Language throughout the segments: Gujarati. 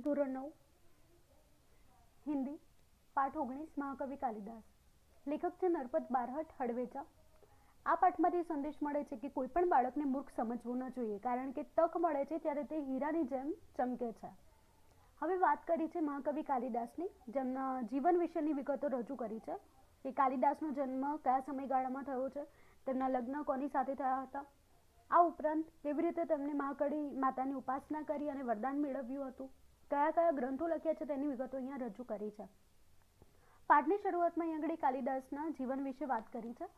ધોરણ નવ. હિન્દી, પાઠ ઓગણીસ, મહાકવિ કાલિદાસ. લેખક છે નરપત બારહટ હળવેચા. આ પાઠમાંથી સંદેશ મળે છે કે કોઈ પણ બાળકને મૂર્ખ સમજવું ન જોઈએ, કારણ કે તક મળે છે ત્યારે તે હીરાની જેમ ચમકે છે. હવે વાત કરી છે મહાકવિ કાલિદાસની, જેમના જીવન વિશેની વિગતો રજૂ કરી છે. કે કાલિદાસનો જન્મ કયા સમયગાળામાં થયો છે, તેમના લગ્ન કોની સાથે થયા હતા? આ ઉપરાંત કેવી રીતે તેમણે મહાકળી માતાની ઉપાસના કરી અને વરદાન મેળવ્યું હતું? કયા કયા ગ્રંથો લખ્યા છે તેની વિગતો અહીંયા રજૂ કરી છે પાઠની શરૂઆતમાં અહીંયા આગળ કાલિદાસના જીવન વિશે વાત કરી છે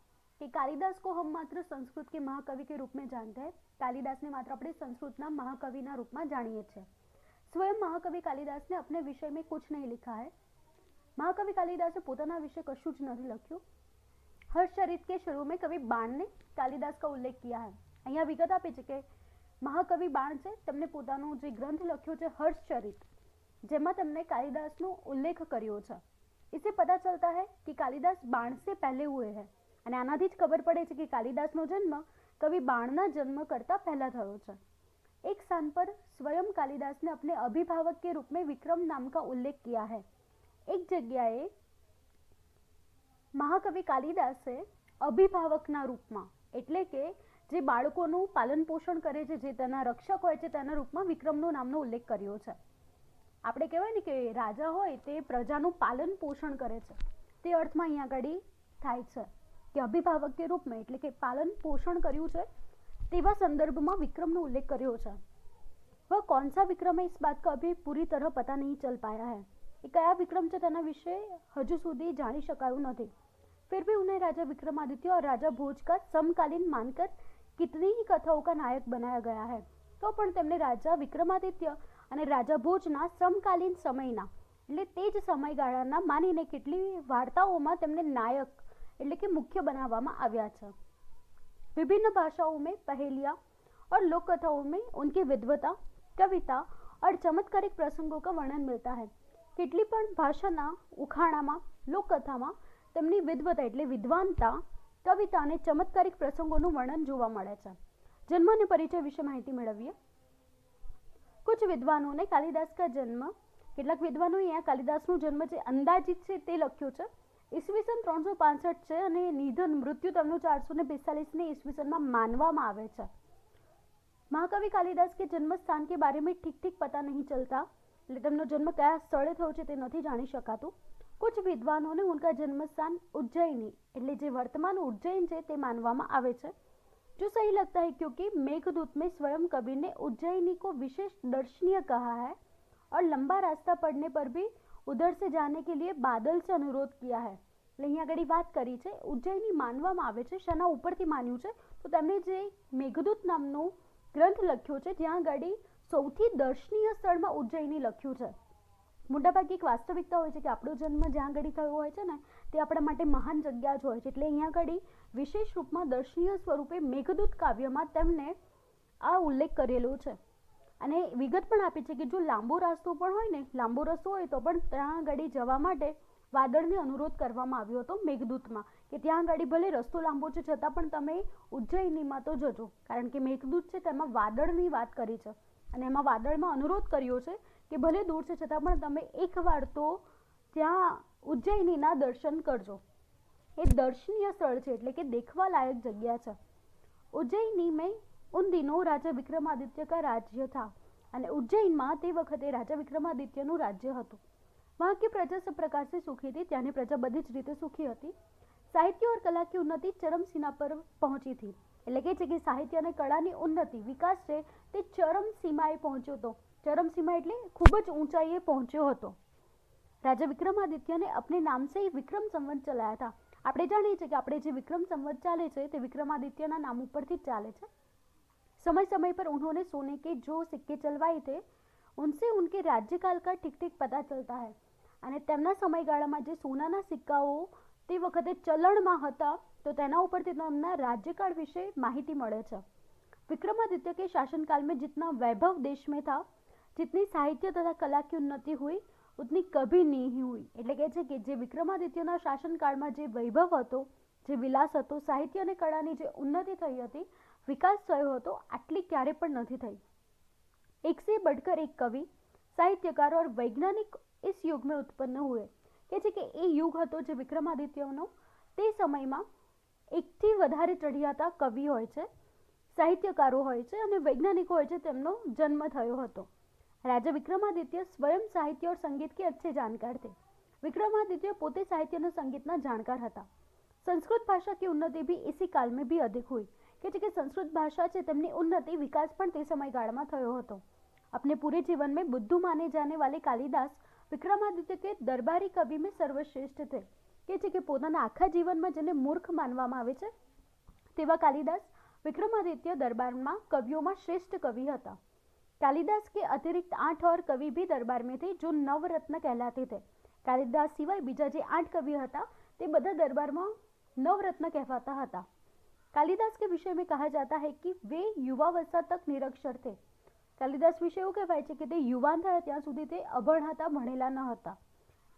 कि कालिदास को हम मात्र संस्कृत के महाकवि के रूप में जानते हैं कालिदास ने मात्र अपने संस्कृत ना महाकवि ना रूप में जानिए छे स्वयं महाकवि कालिदास ने अपने विषय में कुछ नहीं लिखा है महाकवि कालिदास ने પોતાના વિશે કશું જ નથી લખ્યું હર્ષચરિત કે શરૂ મેં કવિ બાण ने कालिदास का उल्लेख किया है અહીંયા વિગત આપી છે કે મહાકવિ બાણ છે તેમણે પોતાનો જે ગ્રંથ લખ્યો છે હર્ષચરિત જેમાં તેમણે કાલિદાસનો ઉલ્લેખ કર્યો છે इसे पता चलता है कि कालिदास बाण से पहले हुए हैं અને આનાથી જ ખબર પડે છે કે કાલિદાસનો જન્મ કવિ બાણના જન્મ કરતા પહેલા થયો છે एक स्थान पर स्वयं कालिदास ने अपने अभिभावक के रूप में विक्रम नाम का उल्लेख किया है एक जगह મહાકવિ કાલિદાસે અભિભાવકના રૂપમાં એટલે કે જે બાળકોનું પાલન પોષણ કરે છે, જે તેના રક્ષક હોય છે, તેના રૂપમાં વિક્રમનો નામનો ઉલ્લેખ કર્યો છે. આપણે કહેવાય ને કે રાજા હોય તે પ્રજાનું પાલન પોષણ કરે છે. તે અર્થમાં અહીંયા આગળ થાય છે કે અભિભાવક કે રૂપમાં એટલે કે પાલન પોષણ કર્યું છે, તેવા સંદર્ભમાં વિક્રમનો ઉલ્લેખ કર્યો છે. वह कौन सा विक्रम है इस बात का अभी પૂરી तरह पता नहीं चल पाया है એ કયા વિક્રમ છે તેના વિશે હજુ સુધી જાણી શકાયું નથી. ફિર ભી ઉન્हें રાજા વિક્રમાદિત્ય और રાજા ભોજ का સમકાલીન માનકર कितनी ही कथाओं का नायक बनाया गया है તો પણ તેમને રાજા વિક્રમાદિત્ય અને રાજા ભોજના સમકાલીન સમયના એટલે તે જ સમયગાળાના માનીને કેટલી વાર્તાઓમાં તેમને નાયક એટલે કે મુખ્ય બનાવવામાં આવ્યા છે विभिन्न भाषाओं में पहेलियाँ और लोक कथाओं में उनकी विद्वता कविता और चमत्कारिक प्रसंगों का वर्णन मिलता है કેટલી પણ ભાષાના ઉખાણામાં લોકકથામાં તેમની વિદ્વતા એટલે વિદ્વાનતા કવિતા અને ચમત્કારિક પ્રસંગોનું વર્ણન જોવા મળે છે. જન્મ અને પરિચય વિશે માહિતી મેળવીએ. કુછ વિદ્વાનોને કાલિદાસ કા જન્મ, કેટલાક વિદ્વાનો અહીંયા કાલિદાસનું જન્મ જે અંદાજિત છે તે લખ્યું છે. ઈસવીસન ત્રણસો પાંસઠ છે અને નિધન મૃત્યુ તેમનું ચારસો ને બેતાલીસને ઈસવીસનમાં માનવામાં આવે છે. મહાકવિ કાલિદાસ કે જન્મસ્થાન કે બારે મેં ઠીક ઠીક પતા નહીં ચલતા, એટલે તેમનો જન્મ કયા સ્થળે થયો છે તે નથી જાણી શકાતું. कुछ વિદ્વાનોને ઉનકા જન્મસ્થાન ઉજ્જૈની, એટલે જે વર્તમાન ઉજ્જૈન છે તે માનવામાં આવે છે. જો સહી લગતા है क्योंकि મેઘદૂત મેં સ્વયં कबीर ઉજ્જૈની કો વિશેષ દર્શનીય કહા कहा ઓર લંબા રાસ્તા પડને પર पर भी उधर से जाने के लिए बादल से अनुरोध किया એટલે અહીંયા આગળ વાત કરી છે, ઉજ્જૈની માનવામાં આવે છે, શના ઉપરથી માન્યું છે. તો તેમણે જે મેઘદૂત નામનો ગ્રંથ લખ્યો છે, જ્યાં આગળ સૌથી દર્શનીય સ્થળમાં ઉજ્જૈની લખ્યું છે. મોટાભાગે એક વાસ્તવિકતા હોય છે કે આપણો જન્મ જ્યાં આગળ થયો હોય છે ને, તે આપણા માટે મહાન જગ્યા જ હોય છે. એટલે અહીંયા આગળ વિશેષ રૂપમાં દર્શનીય સ્વરૂપે મેઘદૂત કાવ્યમાં તેમને આ ઉલ્લેખ કરેલો છે. અને વિગત પણ આપી છે કે જો લાંબો રસ્તો પણ હોય ને, લાંબો રસ્તો હોય તો પણ ત્યાં આગળ જવા માટે વાદળને અનુરોધ કરવામાં આવ્યો હતો મેઘદૂતમાં, કે ત્યાં આગળ ભલે રસ્તો લાંબો છે, છતાં પણ તમે ઉજ્જૈનીમાં તો જજો. કારણ કે મેઘદૂત છે તેમાં વાદળની વાત કરી છે. અને એમાં વાદળમાં અનુરોધ કર્યો છે કે ભલે દૂર છે છતાં પણ તમે એકવાર તો ત્યાં ઉજ્જૈનીના દર્શન કરજો. એ દર્શનીય સ્થળ છે એટલે કે દેખવા લાયક જગ્યા છે. ઉજ્જૈની મેં ઉન દિનો રાજા વિક્રમાદિત્ય કા રાજ્ય થા અને ઉજ્જૈનમાં તે વખતે રાજા વિક્રમાદિત્યનું રાજ્ય હતું. વહાં કે પ્રજા સપ્રકાશે સુખી હતી, ત્યાંની પ્રજા બધી જ રીતે સુખી હતી. સાહિત્ય ઓર કલા કી ઉન્નતિ ચરમસીમા પર પહોંચી હતી. એટલે કે છે કે સાહિત્ય અને કળાની ઉન્નતિ વિકાસ છે તે ચરમ સીમાએ પહોંચ્યો હતો. ચરમ સીમા એટલે ખૂબ જ ઊંચાઈએ પહોંચ્યો હતો રાજા વિક્રમાદિત્યને अपने नाम से ही विक्रम संवत चलाया था આપણે જાણીએ છીએ કે આપણે જે વિક્રમ સંવત ચાલે છે તે વિક્રમાદિત્યના નામ ઉપરથી જ ચાલે છે समय समय पर उन्होंने सोने के जो सिक्के चलवाए थे उनसे उनके राज्यकाल का ઠીક ઠીક पता चलता है અને તેમના સમયગાળામાં જે સોનાના સિક્કાઓ તે વખતે ચલણમાં હતા તો તેના ઉપરથી તેમના રાજ્યકાળ વિશે માહિતી મળે છે विक्रमादित्य के शासनकाल में जितना वैभव देश में था जितनी साहित्य तथा कला की उन्नति हुई उतनी कभी नहीं हुई એટલે કે છે કે જે વિક્રમાદિત્યના શાસનકાળમાં જે વૈભવ હતો જે વિલાસ હતો સાહિત્ય અને કળાની જે ઉન્નતિ થઈ હતી વિકાસ થયો હતો આટલી ક્યારે પણ નથી થઈ એક સે बढ़कर एक कवि साहित्यकार और वैज्ञानिक इस युग में उत्पन्न हुए કે છે કે એ યુગ હતો જે વિક્રમાદિત્યનો તે સમયમાં એકથી વધારે ચડિયાતા કવિ હોય છે સાહિત્યકારો હોય છે અને વૈજ્ઞાનિકો હોય છે તેમનો જન્મ થયો હતો રાજા વિક્રમાદિત્ય સ્વયં સાહિત્ય ઓર સંગીત કે અચ્છે જાણકાર थे વિક્રમાદિત્ય પોતે સાહિત્ય અને સંગીતના જાણકાર હતા. સંસ્કૃત ભાષા की ઉન્નતિ भी इसी काल में भी अधिक हुई કે જે કે સંસ્કૃત ભાષા છે તેમની ઉન્નતિ વિકાસ પણ તે સમયગાળામાં થયો હતો. अपने પૂરે जीवन में बुद्धू माने जाने वाले कालिदास વિક્રમાદિત્ય કે દરબારી કવિ મેં સર્વશ્રેષ્ઠ છે કે જે કે પોતાના આખા જીવનમાં જેને મૂર્ખ માનવામાં આવે છે, તેવા કાલિદાસ વિક્રમાદિત્ય દરબારમાં કવિઓમાં શ્રેષ્ઠ કવિ હતા. कालिदास के अतिरिक्त आठ और कवि भी दरबार में थे जो नवरत्न कहलाते थे કાલિદાસ સિવાય બીજા જે આઠ કવિ હતા તે બધા દરબારમાં નવરત્ન કહેવાતા હતા कालिदास के विषय में कहा जाता है कि वे युवावस्था तक निरक्षर थे કાલિદાસ વિશે એવું કહેવાય છે કે તે યુવાન થયા ત્યાં સુધી તે અભણ હતા ભણેલા ન હતા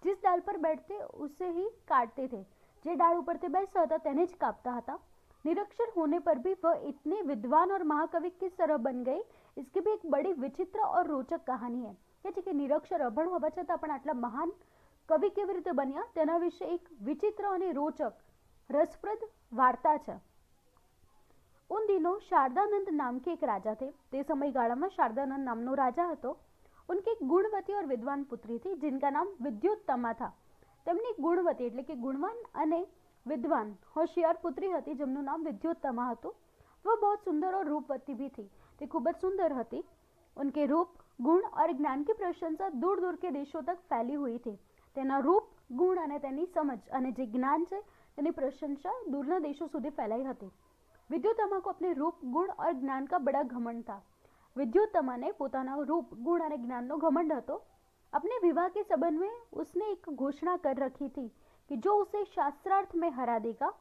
जिस डाल पर बैठते उसे ही काटते थे જે डाल ઉપર તે બેસતા હતા તેને જ કાપતા હતા निरक्षर होने पर भी वह इतने विद्वान और महाकवि किस तरह बन गए इसकी भी एक बड़ी विचित्र और रोचक कहानी है કે છે કે નિરક્ષર અભણ હોવા છતાં પણ આટલા મહાન કવિ કેવી રીતે બન્યા તેના વિશે એક વિચિત્ર અને રોચક રસપ્રદ વાર્તા છે उन दिनों शारदानंद नाम के एक राजा थे તે સમયગાળામાં શારદાનંદ નામનો રાજા હતો उनकी एक गुणवती और विद्वान पुत्री थी जिनका नाम વિદ્યુત્તમા था તેમની એક ગુણવતી એટલે કે ગુણવાન અને વિદ્વાન હોશિયાર પુત્રી હતી જેમનું નામ વિદ્યોત્તમા હતું वह बहुत सुंदर और रूपवती भी थी તે ખૂબ જ સુંદર હતી उनके रूप गुण और ज्ञान की प्रशंसा दूर दूर के देशों तक फैली हुई थी તેના રૂપ ગુણ અને તેની સમજ અને જે જ્ઞાન છે તેની પ્રશંસા દૂરના દેશો સુધી ફેલાઈ હતી विद्युतमा को अपने रूप गुण और ज्ञान का बड़ा घमंड था विद्युतमा ने પોતાના રૂપ ગુણ અને જ્ઞાનનો ઘમંડ હતો अपने विवाह के संबंध में उसने एक घोषणा कर रखी थी कि जो उसे शास्त्रार्थ में हरा देगा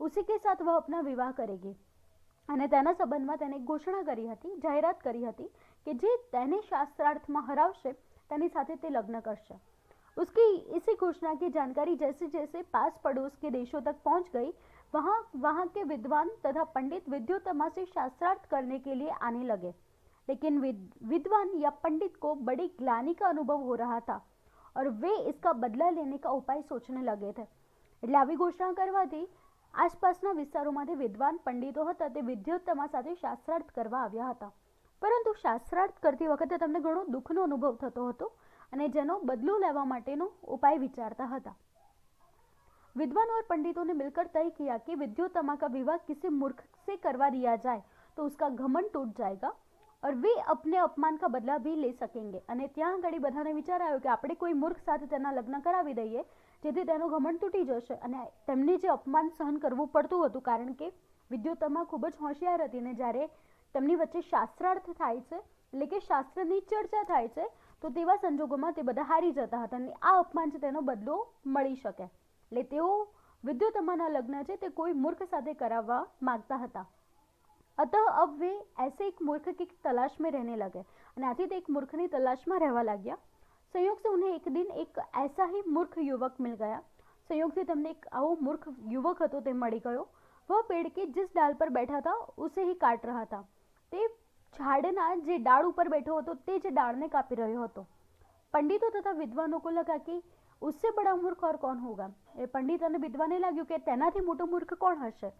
उसी के साथ वह अपना विवाह करेगी અને તેના સંબંધમાં તેને એક ઘોષણા કરી હતી જાહેરાત કરી હતી કે જે તેને શાસ્ત્રાર્થમાં હરાવશે તેની સાથે તે લગ્ન કરશે उसकी इसी घोषणा की जानकारी जैसे जैसे पास पड़ोस के देशों तक पहुंच गई वहां वहां के विद्वान तथा पंडित विद्युतमा से शास्त्रार्थ करने के लिए आने लगे लेकिन विद्वान या पंडित को बड़ी ग्लानी का अनुभव हो रहा था और वे इसका बदला लेने का उपाय सोचने लगे थे એટલે આવી ઘોષણા કરવાથી આસપાસના વિસ્તારોમાંથી વિદ્વાન પંડિતો હતા તે વિદ્યોત્તમા સાથે શાસ્ત્રાર્થ કરવા આવ્યા હતા પરંતુ શાસ્ત્રાર્થ કરતી વખતે તેમને ઘણો દુઃખનો અનુભવ થતો હતો અને જેનો બદલો લેવા માટેનો ઉપાય વિચારતા હતા विद्वान और पंडितों ने मिलकर तय किया कि विद्योत्तमा का विवाह किसी मूर्ख से करवा दिया जाए तो उसका घमंड टूट जाएगा और वे अपने અપમાન का બદલા भी ले सकेंगे અને ત્યાં આગળ બધાને વિચાર આવ્યો કે આપણે કોઈ મૂર્ખ સાથે તેના લગ્ન કરાવી દઈએ જેથી તેનો ઘમંડ તૂટી જશે અને તેમને જે અપમાન સહન કરવું પડતું હતું કારણ કે વિદ્યોતમાં ખૂબ જ હોશિયાર હતી ને જ્યારે તેમની વચ્ચે શાસ્ત્રાર્થ થાય છે એટલે કે શાસ્ત્રની ચર્ચા થાય છે તો તેવા સંજોગોમાં તે બધા હારી જતા હતા અને આ અપમાન છે તેનો બદલો મળી શકે એટલે તેઓ विद्युतमाना लग्न છે તે કોઈ મૂર્ખ સાથે કરાવવા માંગતા હતા अतः अब वे ऐसे एक मूर्ख की तलाश में रहने लगे અને આથી તે એક મૂર્ખની તલાશમાં રહેવા લાગ્યા संयोग से उन्हें एक दिन एक ऐसा ही मूर्ख युवक मिल गया संयोग से તેમને એક આવો મૂર્ખ યુવક હતો તે મળી ગયો वह पेड़ के जिस डाल पर बैठा था उसे ही काट रहा था તે ઝાડના જે ડાળ ઉપર બેઠો હતો તે જ ડાળને કાપી રહ્યો હતો પંડિતો તથા વિદ્વાનો को लगा कि उससे बड़ा मूर्ख और कौन होगा એ पंडित અને વિદ્વાને લાગ્યું કે તેનાથી મોટો મૂર્ખ કોણ હશે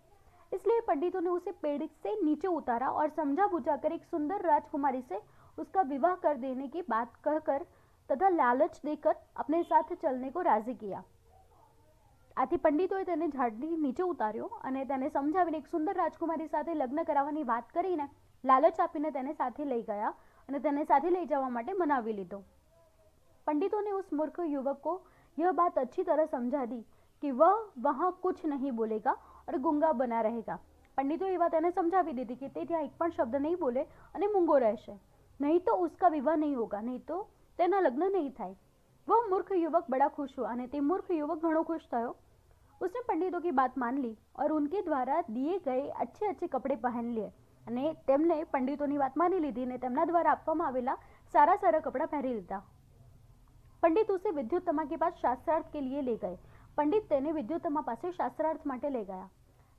इसलिए पंडितों ने उसे पेड़ से नीचे उतारा और समझा बुझाकर एक सुंदर राजकुमारी से उसका विवाह कर देने की बात कहकर तथा लालच देकर अपने साथ चलने को राजी किया આથી પંડિતોએ તેને ઝાડની નીચે ઉતાર્યો અને તેને સમજાવીને એક સુંદર રાજકુમારી સાથે લગ્ન કરાવવાની વાત કરીને લાલચ આપીને તેને સાથે લઈ ગયા અને તેને સાથે લઈ જવા માટે મનાવી લીધો पंडितों ने उस मूर्ख युवक को यह बात अच्छी तरह समझा दी कि वह वहां कुछ नहीं बोलेगा और गुंगा बना रहेगा पंडितो ये बात એને સમજાવી દીધી કે તે ત્યાં એક પણ શબ્દ નહીં બોલે અને મૂંગો રહેશે નહીં તો उसका विवाह नहीं होगा नहीं तो તેના લગ્ન નહીં થાય वह मूर्ख युवक बड़ा खुश हुआ અને તે મૂર્ખ યુવક ઘણો ખુશ થયો उसने पंडितों की बात मान ली और उनके द्वारा दिए गए अच्छे अच्छे कपड़े पहन लिए અને તેમને પંડિતોની વાત માની લીધી અને તેમના દ્વારા આપવામાં આવેલા સારા સારા કપડાં પહેરી લીધા पंडित उसे विद्युतमा के पास शास्त्रार्थ के लिए ले गए पंडित तेने विद्युतमा पास शास्त्रार्थ माटे ले गया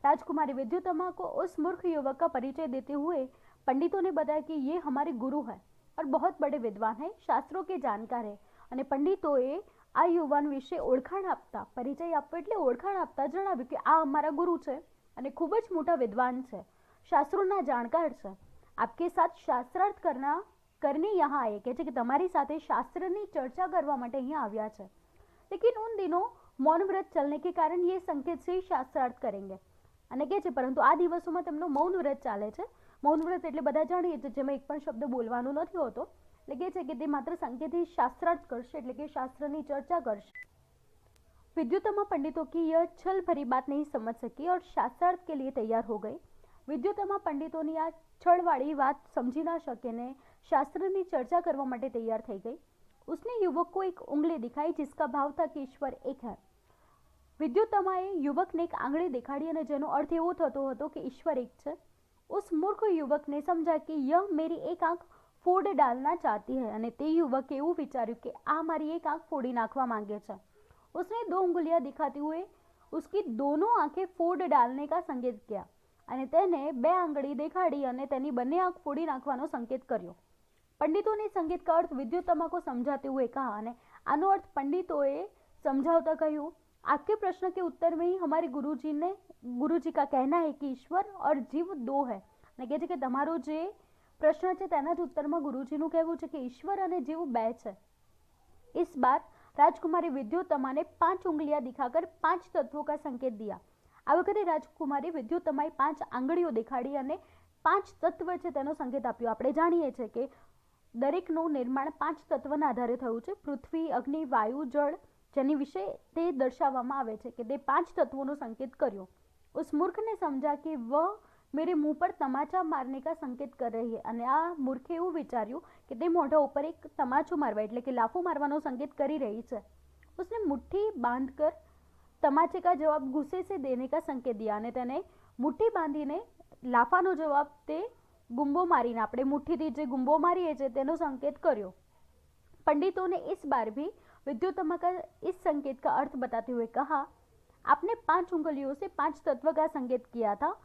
राजकुमारी विद्युतमा को उस मूर्ख युवक का परिचय देते हुए पंडितों ने बताया कि ये हमारे गुरु है और बहुत बड़े विद्वान हैं शास्त्रों के जानकार है અને પંડિતોએ આ યુવાન વિશે ઓળખાણ આપતા પરિચય આપવો એટલે ઓળખાણ આપતા જણાવ્યું કે આ અમારા ગુરુ છે અને ખૂબ જ મોટા વિદ્વાન છે શાસ્ત્રોના જાણકાર છે આપકે સાથ શાસ્ત્રાર્થ કરના કરને યહાં આયે કે છે કે તમારી સાથે શાસ્ત્રની ચર્ચા કરવા માટે અહીંયા આવ્યા છે લેકિન ઉન દિનો મૌન વ્રત ચલને કે કારણ ये સંકેત से શાસ્ત્રાર્થ કરેંગે અને કે છે પરંતુ આ દિવસોમાં તેમનો મૌન વ્રત ચાલે છે મૌન વ્રત એટલે બધા જાણીએ છીએ જેમાં એક પણ શબ્દ બોલવાનો નથી હોતો એટલે કે છે કે તે માત્ર સંકેતથી શાસ્ત્રાર્થ કરશે એટલે કે શાસ્ત્રની ચર્ચા કરશે विद्युतमा पंडितों की यह छल भरी बात नहीं समझ सकी और शास्त्रार्थ के लिए तैयार हो गई વિદ્યુતમા પંડિતોની આ છળવાળી વાત સમજી ના શકે ને શાસ્ત્રની ચર્ચા કરવા માટે તૈયાર થઈ ગઈ उसने युवक को एक उंगली दिखाई जिसका भाव था कि ईश्वर एक है વિદ્યુતમાએ યુવકને એક આંગળી દેખાડી અને જેનો અર્થ એવો થતો હતો કે ઈશ્વર એક છે उस मूर्ख युवक ने समझा कि यह मेरी एक आंख ફોડ ડાલના ચાહતી है અને તે યુવકે એવું વિચાર્યું કે આ મારી એક આંખ ફોડી નાખવા માંગે છે उसने दो उंगलियां दिखाते हुए उसकी दोनों आंखें फोड़ डालने का संकेत किया અને તેને બે આંગળી દેખાડી અને તેની બંને આંખ ફોડી નાખવાનો સંકેત કર્યો પંડિતોને સંકેત का अर्थ विद्युतमा को समझाते हुए कहा અને આનો અર્થ પંડિતોએ સમજાવતા કહ્યું आपके प्रश्न के उत्तर में ही हमारे गुरुजी ने गुरुजी का कहना है कि ईश्वर और जीव दो है અને કહે છે કે તમારો જે પ્રશ્ન છે તેના જ ઉત્તરમાં ગુરુજીનું કહેવું છે કે ઈશ્વર અને જીવ બે છે इस बार राजकुमारी विद्युतमा ने पांच उंगलियां दिखाकर પાંચ તત્વો का સંકેત दिया આ વખતે રાજકુમારી વિદ્યુતમાએ પાંચ આંગળીઓ દેખાડી અને પાંચ તત્વ છે તેનો સંકેત આપ્યો આપણે જાણીએ છીએ કે દરેકનું નિર્માણ પાંચ તત્વના આધારે થયું છે પૃથ્વી અગ્નિ વાયુ જળ જેની વિશે તે દર્શાવવામાં આવે છે કે તે પાંચ તત્વોનો સંકેત કર્યો ઉસ મૂર્ખને સમજા કે વહ મેરે મુંહ પર તમાચા મારને કા સંકેત કર રહી હૈ અને આ મૂર્ખે એવું વિચાર્યું કે તે મોઢા ઉપર એક તમાચો મારવા એટલે કે લાફો મારવાનો સંકેત કરી રહી છે उसने मुट्ठी बांध कर તમાચે કા જવાબ ગુસ્સે से देने का संकेत दिया અને તેને મુઠ્ઠી બાંધીને લાફાનો જવાબ તે ગુંબો મારીને આપણે મુઠ્ઠીથી જે ગુંબો મારીએ છીએ તેનો સંકેત કર્યો पंडितों ने इस बार भी विद्युतमा का इस संकेत का अर्थ बताते हुए कहा आपने पांच उंगलियों से पांच तत्व का संकेत किया था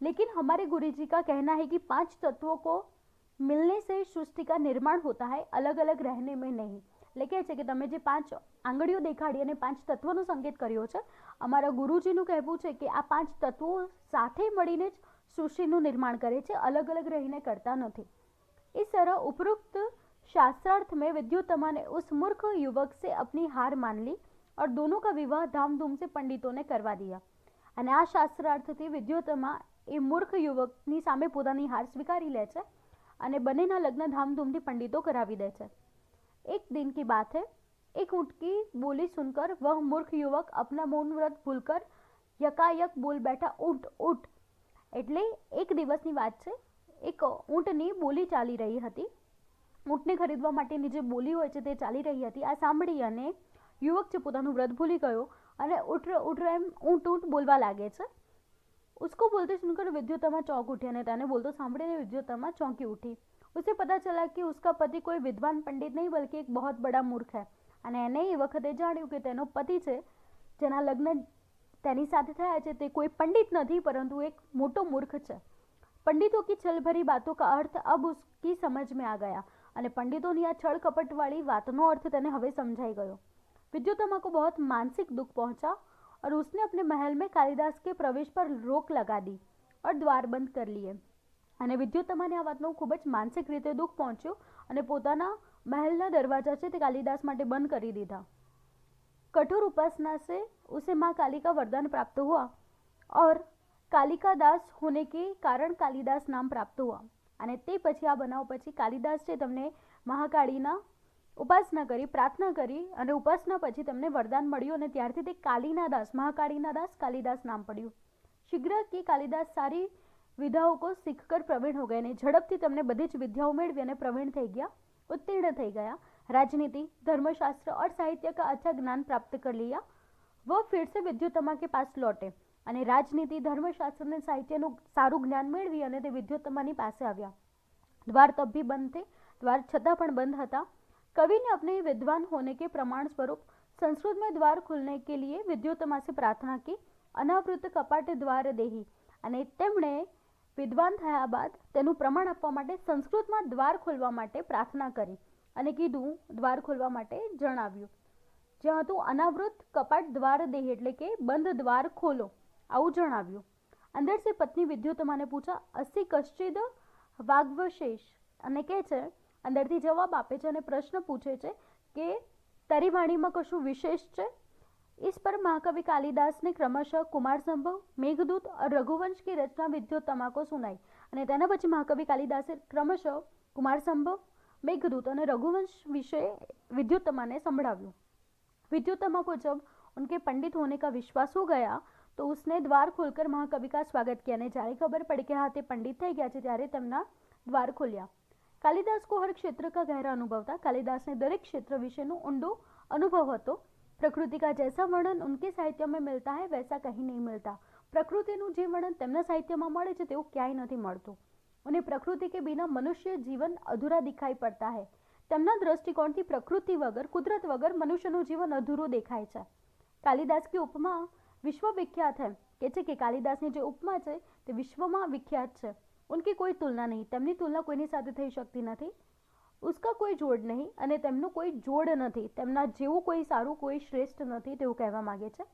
लेकिन हमारे गुरुजी का कहना है कि पांच तत्वों को मिलने से सृष्टि का निर्माण होता है अलग अलग रहने में નહીં એટલે કહે છે કે તમે જે પાંચ આંગળીઓ દેખાડી અને પાંચ તત્વોનો સંકેત કર્યો છે અમારા ગુરુજીનું કહેવું છે કે આ પાંચ તત્વો સાથે મળીને જ સૃષ્ટિનું નિર્માણ કરે છે અલગ અલગ રહીને કરતા નથી इस तरह उपरोक्त शास्त्रार्थ में विद्युतमा ने उस मूर्ख युवक से अपनी हार मान ली और दोनों का विवाह धामधूम से पंडितों ने करवा दिया અને આ શાસ્ત્રાર્થથી વિદ્યુતમાં એ મૂર્ખ યુવકની સામે પોતાની હાર સ્વીકારી લે છે અને બંનેના લગ્ન ધામધૂમથી પંડિતો કરાવી દે છે एक दिन की बात है एक ऊँट की बोली सुनकर वह मूर्ख युवक अपना मौन व्रत भूलकर यकायक बोल बैठा ऊँट ऊँट એટલે એક દિવસની વાત છે એક ઊંટની બોલી ચાલી રહી હતી ઊંટને ખરીદવા માટેની જે બોલી હોય છે તે ચાલી રહી હતી આ સાંભળી અને યુવક જે પોતાનું વ્રત ભૂલી ગયો અને ઉઠ ઉઠ એમ ઊંટ ઊંટ બોલવા લાગે છે. उसको बोलते सुनकर विद्युतमा ચોંક ઉઠી અને તેને બોલતો સાંભળીને વિદ્યુતમા ચોંકી ઉઠી. ઉસે પતા ચલા કે ઉસકા પતિ કોઈ વિદ્વાન પંડિત નહીં, બલકે એક બહોત બડા મૂર્ખ હૈ. અને એને એ વખતે જાણ્યું કે તેનો પતિ છે, જેના લગ્ન તેની સાથે થયા છે, તે કોઈ પંડિત નથી, પરંતુ એક મોટો મૂર્ખ છે. પંડિતો કી છલભરી બાતો કા અર્થ અબ ઉસકી સમજ મેં આ ગયા. અને પંડિતોની આ છળ કપટવાળી વાતનો અર્થ તેને હવે સમજાઈ ગયો. विद्युतमा को बहुत मानसिक दुख पहुंचा और उसने अपने महल में कालिदास के प्रवेश पर रोक लगा दी और द्वार બંધ कर लिए અને વિદ્યુતમાને આ વાતનું ખૂબ જ માનસિક રીતે દુઃખ પહોંચ્યું અને પોતાના મહેલના દરવાજા છે તે કાલિદાસ માટે બંધ કરી દીધા कठोर उपासना से उसे माँ काली का वरदान प्राप्त हुआ और कालिका दास होने के कारण कालिदास નામ પ્રાપ્ત હુઆ અને તે પછી આ બનાવ પછી કાલિદાસ છે તમને મહાકાળીના ઉપાસના કરી પ્રાર્થના કરી અને ઉપાસના પછી તમને વરદાન મળ્યું અને ત્યારથી તે કાલીના દાસ મહાકાળીના દાસ કાલિદાસ નામ પડ્યું शीघ्र કે કાલિદાસ સારી વિધાઓ को सीखकर प्रवीण हो गए ने ઝડપથી તમને બધી જ વિદ્યાઓ મેળવી અને પ્રવીણ થઈ ગયા उत्तीर्ण થઈ ગયા राजनीति धर्मशास्त्र और साहित्य का अच्छा ज्ञान प्राप्त कर लिया वह फिर से विद्युतमा के पास लौटे અને રાજનીતિ ધર્મશાસ્ત્ર અને સાહિત્યનું સારું જ્ઞાન મેળવી અને તે વિદ્યુતમાની પાસે આવ્યા द्वार तब भी बंद थे द्वार छता પણ બંધ હતા कवि ने अपने विद्वान होने के प्रमाण स्वरूप संस्कृत में द्वार खुलने के लिए विद्युतमा से प्रार्थना की अनावृत कपाट द्वार देही અને તેમણે વિદ્વાન થયા બાદ તેનું પ્રમાણ આપવા માટે સંસ્કૃતમાં દ્વાર ખોલવા માટે પ્રાર્થના કરી અને કીધું દ્વાર ખોલવા માટે જણાવ્યું જ્યાં હતું અનાવૃત કપાટ દ્વાર દેહ એટલે કે બંધ દ્વાર ખોલો આવું જણાવ્યું અંદર से પત્ની વિદ્યુતમાને પૂછા અસી કશ્ચિદ વાગ્વશેષ અને કહે છે અંદરથી જવાબ આપે છે અને પ્રશ્ન પૂછે છે કે તારી વાણીમાં કશું વિશેષ છે? ઈસ પર મહાકવિ કાલિદાસને ક્રમશઃ क्रमशः કુમાર સંભવ, મેઘદૂત રઘુવંશ કે રચના વિદ્યો તમાકો સુનાઈ અને તેના પછી મહાકવિ કાલિદાસે ક્રમશઃ કુમાર સંભવ, મેઘદૂત અને રઘુવंश વિશે વિદ્યોતમાને સંભળાવ્યું. વિદ્યોતमा को જબ ઉનકે પંડિત હોને કા વિશ્વાસ હો ગયા, તો उसने દ્વાર खोलकर મહાકવિ का स्वागत किया અને જ્યારે ખબર પડી કે હા તે પંડિત થઈ ગયા છે ત્યારે તેમના દ્વાર ખોલ્યા. કાલિદાસ को हर क्षेत्र का गहरा अनुभव था कालिदास ने દરેક ક્ષેત્ર વિશેનો ઊંડો અનુભવ હતો પ્રકૃતિ का जैसा वर्णन उनके साहित्य में मिलता है वैसा कहीं नहीं मिलता પ્રકૃતિનું જે વર્ણન તેમના સાહિત્યમાં મળે છે તેવું ક્યાંય નથી મળતું અને પ્રકૃતિ કે બિના મનુષ્ય જીવન અધૂરા દિખાઈ પડતા है તેમના દ્રષ્ટિકોણથી પ્રકૃતિ વગર કુદરત વગર મનુષ્યનું જીવન અધૂરું દેખાય છે કાલિદાસ की ઉપમા વિશ્વ વિખ્યાત है કે છે કે કાલિદાસની જે ઉપમા છે તે વિશ્વમાં વિખ્યાત છે ઉનકી કોઈ તુલના નહીં તેમની તુલના કોઈની સાથે થઈ શકતી નથી ઉસકા કોઈ જોડ નહીં અને તેમનું કોઈ જોડ નથી તેમના જેવું કોઈ સારું કોઈ શ્રેષ્ઠ નથી તેવું કહેવા માંગે છે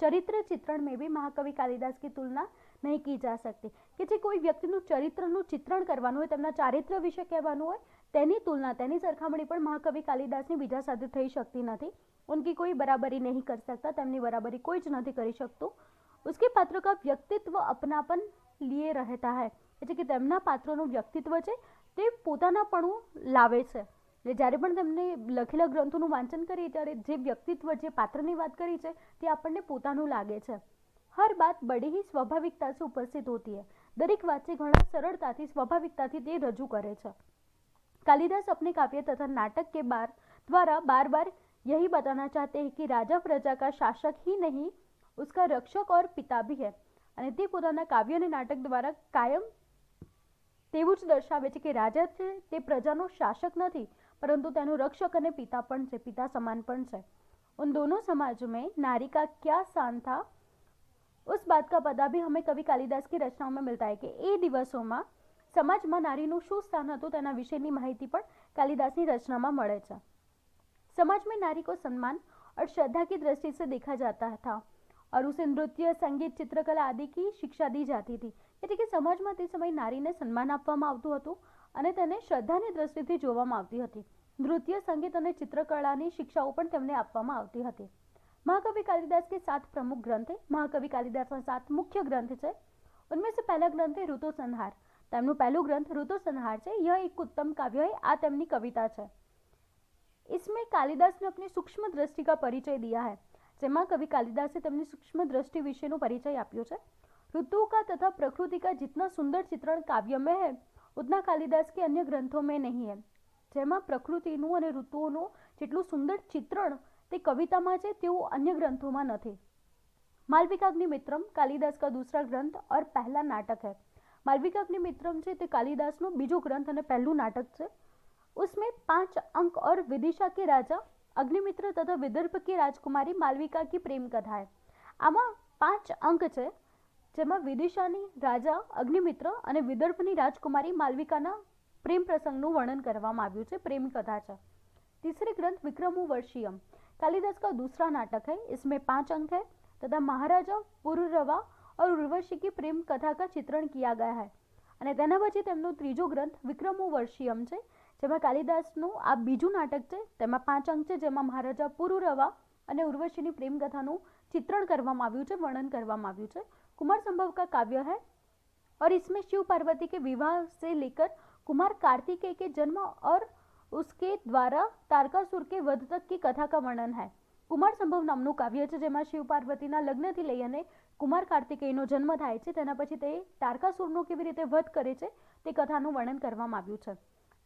ચરિત્ર ચિત્રણ મેં ભી મહાકવિ કાલિદાસ की तुलना નહીં કી જા सकती કે જે કોઈ વ્યક્તિનું ચરિત્રનું ચિત્રણ કરવાનું હોય તેમના ચારિત્ર વિશે કહેવાનું હોય તેની તુલના તેની સરખામણી પણ મહાકવિ કાલિદાસની બીજા સાથે થઈ શકતી નથી ઉનકી કોઈ બરાબરી નહીં કરી શકતા તેમની બરાબરી કોઈ જ નથી કરી શકતું ઉસકે પાત્ર કા વ્યક્તિત્વ અપનાપન લીએ રહેતા હૈ એટલે કે તેમના પાત્રોનું વ્યક્તિત્વ છે તે પોતાનાપણું લાવે છે એટલે જ્યારે પણ તેમને લખેલા ગ્રંથોનું વાંચન કરીએ ત્યારે જે વ્યક્તિત્વ જે પાત્રની વાત કરી છે તે આપણને પોતાનું લાગે છે હર બાત બડી ही સ્વાભાવિકતા से ઉપસ્થિત હોતી है દરેક વાત છે ઘણા સરળતાથી સ્વાભાવિકતાથી તે રજૂ કરે છે कालिदास अपने काव्य तथा नाटक के बार द्वारा बार बार यही बताना चाहते हैं कि राजा प्रजा का शासक ही नहीं उसका रक्षक और पिता भी है અને તે પોતાના કાવ્ય અને નાટક દ્વારા કાયમ તેવું જ દર્શાવે છે કે રાજા છે તે પ્રજાનો શાસક નથી પરંતુ તેનો રક્ષક અને પિતા પણ છે પિતા સમાન પણ છે उन दोनों समाज में नारी का क्या स्थान था उस बात का पता भी हमें कवि कालिदास की रचनाओं में मिलता है कि એ દિવસોમાં સમાજમાં નારીનું શું સ્થાન હતું તેના વિશેની માહિતી પણ કાલિદાસની રચનામાં મળે છે समाज में नारी को सम्मान और श्रद्धा की दृष्टि से देखा जाता था और उसे नृत्य संगीत चित्रकला आदि की शिक्षा दी जाती थी એટલે કે સમાજમાં તે સમયે નારીને સન્માન આપવામાં આવતું હતું અને તેને શ્રદ્ધાની દ્રષ્ટિથી જોવામાં આવતી હતી નૃત્ય સંગીત અને ચિત્રકલાની શિક્ષાઓ પણ તેમને આપવામાં આવતી હતી महाकवि कालिदास के सात प्रमुख ग्रंथ है महाकवि कालिदास में सात मुख्य ग्रंथ है उनमें से पहला ग्रंथ है ऋतु संहार તેમનું પહેલું ગ્રંથ ઋતુ સંહાર છે यह एक उत्तम काव्य है આ તેમની કવિતા છે इसमें कालिदास ने अपनी सूक्ष्म दृष्टि का परिचय दिया है જેમાં કવિ કાલિદાસે તેમની સૂક્ષ્મ દ્રષ્ટિ વિશેનો પરિચય આપ્યો છે ऋतुओं का तथा प्रकृति का जितना सुंदर चित्रण काव्य में है उतना कालिदास के अन्य ग्रंथों में नहीं है જેમાં પ્રકૃતિનું અને ઋતુઓનું જેટલું સુંદર ચિત્રણ તે કવિતામાં છે તેવું અન્ય ગ્રંથોમાં નથી માલવિકાગ્નિમિત્રમ કાલિદાસ કા દૂસરા ગ્રંથ और पहला नाटक है मालविकाग्निमित्रम છે તે કાલિદાસનું બીજું ગ્રંથ અને પહેલું નાટક છે उसमें पांच अंक और विदिशा के राजा अग्निमित्र तथा विदर्भ की राजकुमारी मालविका की प्रेम कथा है આમાં પાંચ અંક છે જેમાં વિદિશાની રાજા અગ્નિમિત્ર અને વિદર્ભની રાજકુમારી માલવિકાના પ્રેમ પ્રસંગનું વર્ણન કરવામાં આવ્યું છે પ્રેમ કથા છે तीसरे ग्रंथ विक्रमो वर्षियम कालिदास का दूसरा नाटक है इसमें पांच अंक है तथा महाराजा पुरुरवा और उर्वशी की प्रेम कथा का चित्रण किया गया है અને તેના પછી તેમનો ત્રીજો ગ્રંથ વિક્રમો વર્ષિયમ છે જેમાં કાલિદાસનું આ બીજું નાટક છે તેમાં પાંચ અંક છે જેમાં મહારાજા પુરુરવા અને ઉર્વશીની પ્રેમ કથાનું ચિત્રણ કરવામાં આવ્યું છે વર્ણન કરવામાં આવ્યું છે कुमार संभव का काव्य है और इसमें शिव पार्वती के विवाह से लेकर कुमार कार्तिकेय के जन्म और उसके द्वारा तारकासुर के वध तक की कथा का वर्णन है કુમાર સંભવ નામનું કાવ્ય છે જેમાં શિવ પાર્વતીના લગ્નથી લઈ અને કુમાર કાર્તિકેયનો જન્મ થાય છે તેના પછી તે તારકાસુરનો કેવી રીતે વધ કરે છે તે કથાનું વર્ણન કરવામાં આવ્યું છે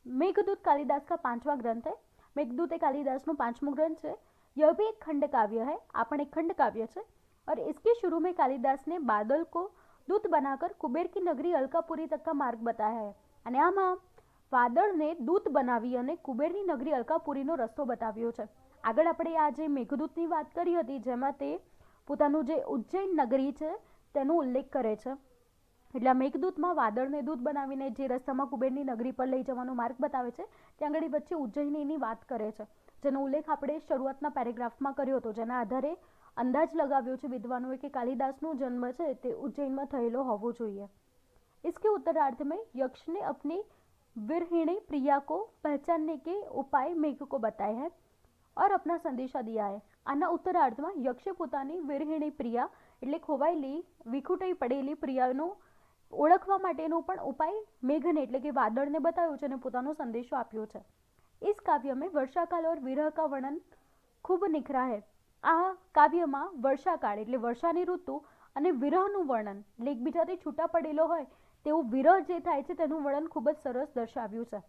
मेघदूत कालिदास का पांचवा ग्रंथ है मेघदूत एक कालिदास નો પાંચમો ગ્રંથ છે यह भी एक खंड काव्य है આ પણ એક ખંડ કાવ્ય છે और इसके शुरू में कालिदास ने बादल को दूत बनाकर कुबेर की नगरी अलकापुरी तक का मार्ग बताया है અને આમાં વાદળને દૂત બનાવી અને કુબેરની નગરી અલકાપુરીનો રસ્તો બતાવ્યો છે આગળ આપણે આ જે મેઘદૂતની વાત કરી હતી જેમાં તે પોતાનું જે ઉજ્જૈન નગરી છે તેનો ઉલ્લેખ કરે છે એટલે આ મેઘદૂતમાં વાદળને દૂત બનાવીને જે રસ્તામાં કુબેરની નગરી પર લઈ જવાનો માર્ગ બતાવે છે ત્યાં આગળ વચ્ચે ઉજ્જૈનીની વાત કરે છે જેનો ઉલ્લેખ આપણે શરૂઆતના પેરેગ્રાફમાં કર્યો હતો જેના આધારે અંદાજ લગાવ્યો છે વિદ્વાનોએ કે કાલિદાસનો જન્મ છે તે ઉજ્જૈનમાં થયેલો હોવો જોઈએ इसके उत्तरार्ध में यक्ष ने अपनी विरहिणी प्रिया को पहचानने के उपाय मेघ को बताए हैं और अपना संदेशा दिया है આના ઉત્તરાર્ધમાં યક્ષે પોતાની વિરહિણી પ્રિયા એટલે ખોવાયેલી વિખૂટાઈ પડેલી પ્રિયાનો ઓળખવા માટેનો પણ ઉપાય મેઘને એટલે કે વાદળને બતાવ્યો છે અને પોતાનો સંદેશો આપ્યો છે इस काव्य में वर्षाकाल और विरह का वर्णन ખૂબ નિખરા है આ કાવ્યમાં વર્ષાકાળ એટલે વર્ષાની ઋતુ અને વિરહનું વર્ણન એટલે એકબીજાથી છૂટા પડેલો હોય તેવું વિરહ જે થાય છે તેનું વર્ણન ખૂબ જ સરસ દર્શાવ્યું છે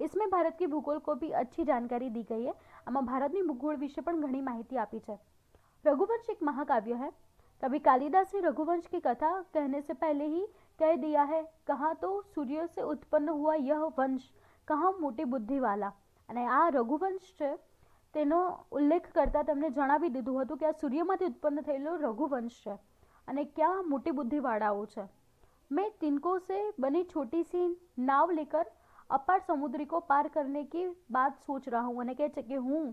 इसमें भारत की भूगोल को भी अच्छी जानकारी दी गई है આમાં ભારતની ભૂગોળ વિશે પણ ઘણી માહિતી આપી છે रघुवंश एक महाकाव्य है कभी कालिदास ने रघुवंश की कथा कहने से पहले ही कह दिया है कहा तो सूर्य से उत्पन्न हुआ यह वंश कहा मोटी बुद्धि वाला અને આ રઘુવંશ છે તેનો ઉલ્લેખ કરતાં તેમણે જણાવી દીધું હતું કે આ સૂર્યમાંથી ઉત્પન્ન થયેલો રઘુવંશ છે અને ક્યાં મોટી બુદ્ધિવાળાઓ છે. મેં તિનકો સે બની છોટી સી નાવ લેકર અપાર સમુદ્રી કો પાર કરને કી બાત સોચ રહા હું અને કહે છે કે હું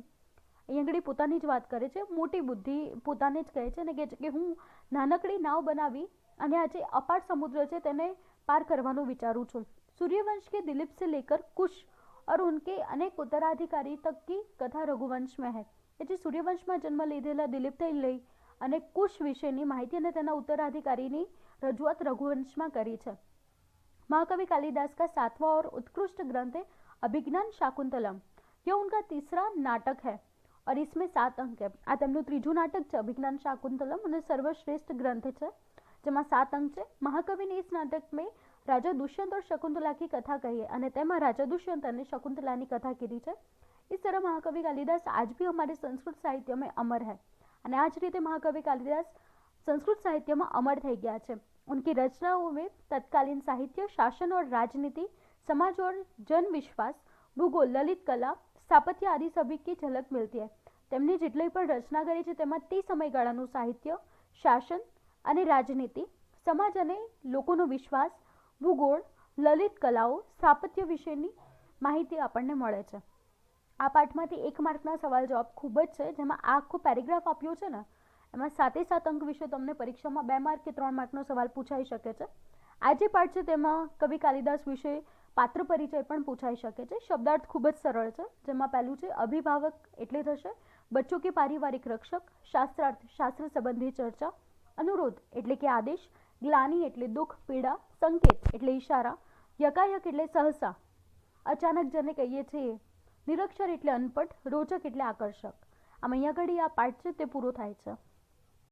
અહીં પોતાની જ વાત કરે છે, મોટી બુદ્ધિ પોતાને જ કહે છે અને કહે છે કે હું નાનકડી નાવ બનાવી અને આ જે અપાર સમુદ્ર છે તેને પાર કરવાનું વિચારું છું. સૂર્યવંશ કે દિલીપ સે લેકર કુશ और उनके अनेक उत्तराधिकारी तक की कथा रघुवंश में है કે જે સૂર્યવંશમાં જન્મ લીધેલા દિલીપથી લઈ અને કુશ વિશેની માહિતી અને તેના ઉત્તરાધિકારીની रजुआत रघुवंश में करी છે महाकवि कालिदास का सातवां और उत्कृष्ट ग्रंथ है अभिज्ञान शाकुंतलम यह उनका तीसरा नाटक है और इसमें सात अंक है આ તેમનું ત્રીજું નાટક છે અભિજ્ઞાન શાકુંતલમ અને સર્વશ્રેષ્ઠ ગ્રંથ છે જેમાં સાત અંક છે મહાકવિને इस नाटक में રાજા દુષ્યંત ઓર શકુંતલાની કથા કહીએ અને તેમાં રાજા દુષ્યંત અને શકુંતલાની કથા કીધી છે. इस तरह મહાકવિ કાલિદાસ આજ भी અમારે સંસ્કૃત साहित्य અમર अमर અને આ જ રીતે મહાકવિ કાલિદાસ સંસ્કૃત સાહિત્યમાં અમર થઈ ગયા છે. ઉનકી રચનાઓ મેં તત્કાલીન સાહિત્ય, શાસન ઓર રાજનીતિ, સમાજ ઓર जन विश्वास ભૂગોળ, લલિત કલા, સ્થાપત્ય આદિ સભી કી ઝલક મિલતી હૈ. તેમની જેટલી પણ રચના કરી છે તેમાં તે સમયગાળાનું સાહિત્ય, શાસન અને રાજનીતિ, સમાજ અને લોકોનો વિશ્વાસ ભૂગોળ, લલિત કલાઓ, સ્થાપત્ય વિશેની માહિતી આપણને મળે છે. આ પાઠમાંથી એક માર્કના સવાલ જવાબ ખૂબ જ છે, જેમાં આખો પેરેગ્રાફ આપ્યો છે ને, એમાં સાતે સાત અંક વિશે તમને પરીક્ષામાં બે માર્ક કે ત્રણ માર્કનો સવાલ પૂછાઈ શકે છે. આ જે પાઠ છે તેમાં કવિ કાલિદાસ વિશે પાત્ર પરિચય પણ પૂછાઈ શકે છે. શબ્દાર્થ ખૂબ જ સરળ છે, જેમાં પહેલું છે, અભિભાવક એટલે થશે, બચ્ચો કે પારિવારિક રક્ષક, શાસ્ત્રાર્થ, શાસ્ત્ર સંબંધી ચર્ચા, અનુરોધ એટલે કે આદેશ, ગ્લાની એટલે દુઃખ, પીડા સંકેત એટલે ઈશારા, યકાયક એટલે સહસા, અચાનક જેને કહીએ છીએ, નિરક્ષર એટલે અનપટ રોચક એટલે આકર્ષક. આમ અહીંયા ઘડી આ પાઠ છે તે પૂરો થાય છે.